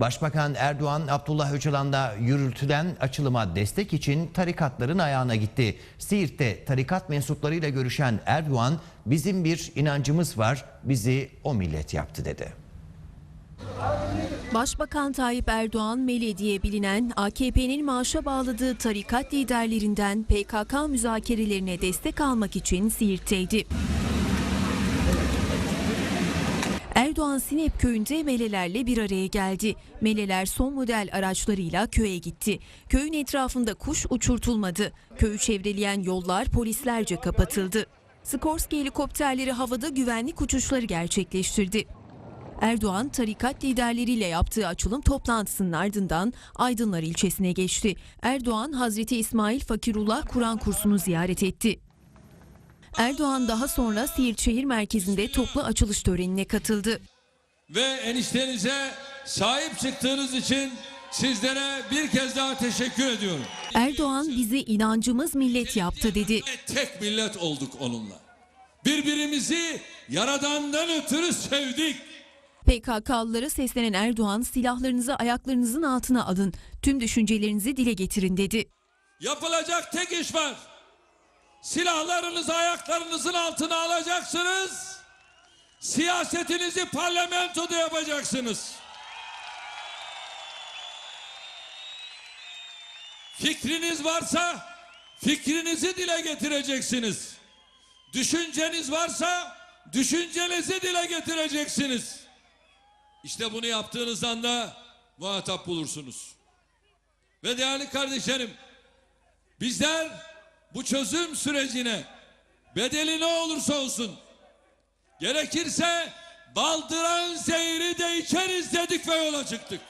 Başbakan Erdoğan Abdullah Öcalan'da yürütülen açılıma destek için tarikatların ayağına gitti. Siirt'te tarikat mensuplarıyla görüşen Erdoğan, bizim bir inancımız var, bizi o millet yaptı dedi. Başbakan Tayyip Erdoğan Mele diye bilinen AKP'nin maaşa bağladığı tarikat liderlerinden PKK müzakerelerine destek almak için Siirt'teydi. Erdoğan Sinep köyünde melelerle bir araya geldi. Meleler son model araçlarıyla köye gitti. Köyün etrafında kuş uçurtulmadı. Köyü çevreleyen yollar polislerce kapatıldı. Skorsky helikopterleri havada güvenlik uçuşları gerçekleştirdi. Erdoğan tarikat liderleriyle yaptığı açılım toplantısının ardından Aydınlar ilçesine geçti. Erdoğan Hazreti İsmail Fakirullah Kur'an kursunu ziyaret etti. Erdoğan daha sonra Siirt şehir merkezinde toplu açılış törenine katıldı. ve eniştenize sahip çıktığınız için sizlere bir kez daha teşekkür ediyorum. Erdoğan bizi inancımız millet yaptı dedi. Tek millet olduk onunla. Birbirimizi yaradandan ötürü sevdik. PKK'lılara seslenen Erdoğan silahlarınızı ayaklarınızın altına alın, tüm düşüncelerinizi dile getirin dedi. Yapılacak tek iş var. Silahlarınızı ayaklarınızın altına alacaksınız. Siyasetinizi parlamentoda yapacaksınız. Fikriniz varsa fikrinizi dile getireceksiniz. Düşünceniz varsa düşüncenizi dile getireceksiniz. İşte bunu yaptığınız anda muhatap bulursunuz. Ve değerli kardeşlerim, bizler bu çözüm sürecine bedeli ne olursa olsun gerekirse baldıran zehri de içeriz dedik ve yola çıktık.